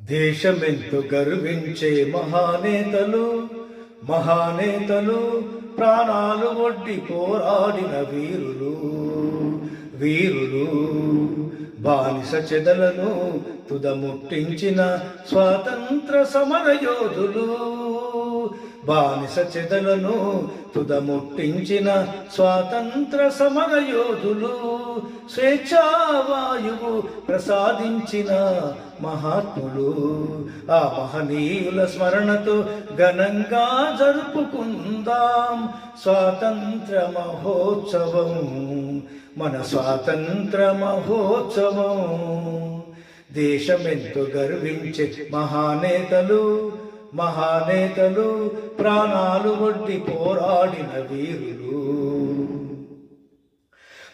దేశమెంతు గర్వించే మహానేతలు మహానేతలు ప్రాణాలు ఒడ్డి పోరాడిన వీరులు వీరులు. బానిస చెదలను తుదముట్టించిన స్వాతంత్ర సమర యోధులు బానిస చెదలను తుదముట్టించిన స్వాతంత్ర సమర యోధులు స్వేచ్ఛావాయువు ప్రసాదించిన మహాత్ములు. ఆ మహనీయుల స్మరణతో ఘనంగా జరుపుకుందాం స్వాతంత్ర మహోత్సవం. మన స్వాతంత్ర మహోత్సవం. దేశమెంతో గర్వించే మహానేతలు మహానేతలు ప్రాణాలు ఒడ్డి పోరాడిన వీరులు.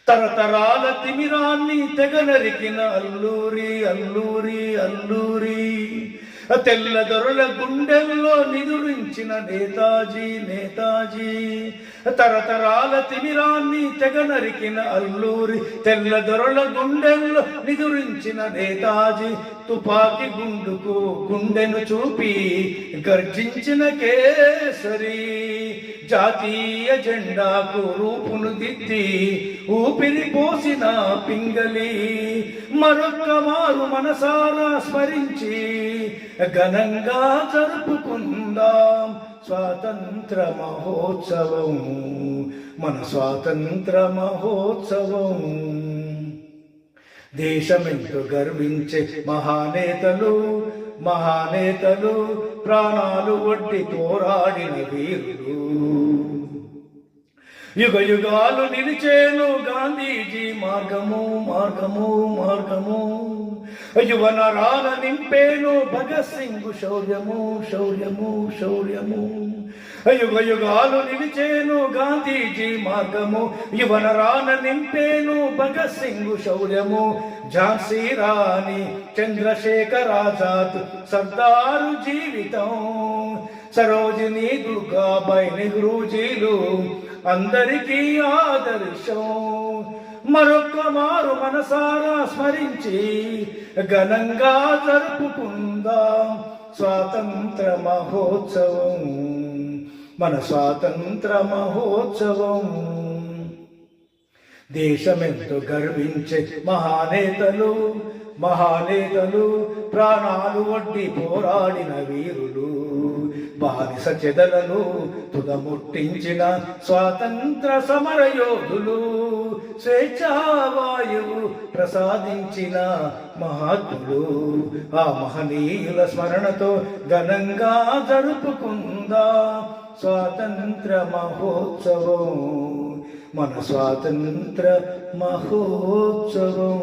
తరతరాల తిమిరాన్ని తెగనరికిన అల్లూరి అల్లూరి అల్లూరి. తెల్లదొరల గుండెల్లో నిదురించిన నేతాజీ నేతాజీ. తరతరాల తిమిరాన్ని తెగ నరికిన అల్లూరి తెల్ల దొరల గుండెల్లో నిదురించిన నేతాజీ తుపాకి గుండుకు గుండెను చూపి గర్జించిన కేసరి జాతీయ జెండాకు రూపును దిద్ది ఊపిరి పోసిన పింగలి మరొక్క మారు మనసారా స్మరించి ఘనంగా జరుపుకుందాం. స్వాతంత్ర మహోత్సవం మన స్వాతంత్ర మహోత్సవం దేశమెంతో గర్వించే మహానేతలు మహానేతలు ప్రాణాలు వడ్డి పోరాడిన వీరులు. యుగ యుగాలు నిలిచేను గాంధీజీ మార్గము మార్గము మార్గము. యువన రాన నింపేను భగత్ సింగ్ శౌర్యము శౌర్యము శౌర్యము. యుగ యుగాలు నిలిచేను గాంధీజీ మార్గము యువన రాన నింపేను భగత్ సింగ్ శౌర్యము. ఝాన్సీ రాణి చంద్రశేఖర్ ఆజాద్ సర్దారు జీవితం. సరోజిని దుర్గాబాయి నెహ్రూజీలు అందరికీ ఆదర్శం. మరొక మారు మనసారా స్మరించి ఘనంగా జరుపుకుందాం స్వాతంత్ర మహోత్సవం. మన స్వాతంత్ర మహోత్సవం. దేశమెంతో గర్వించే మహానేతలు మహానేతలు ప్రాణాలు వడ్డి పోరాడిన వీరులు. బానిస చెదలను తుదముట్టించిన స్వాతంత్ర సమర యోధులు స్వేచ్ఛావాయువు ప్రసాదించిన మహాత్ములు. ఆ మహనీయుల స్మరణతో ఘనంగా జరుపుకుందా స్వాతంత్ర మహోత్సవం. మన స్వాతంత్ర మహోత్సవం.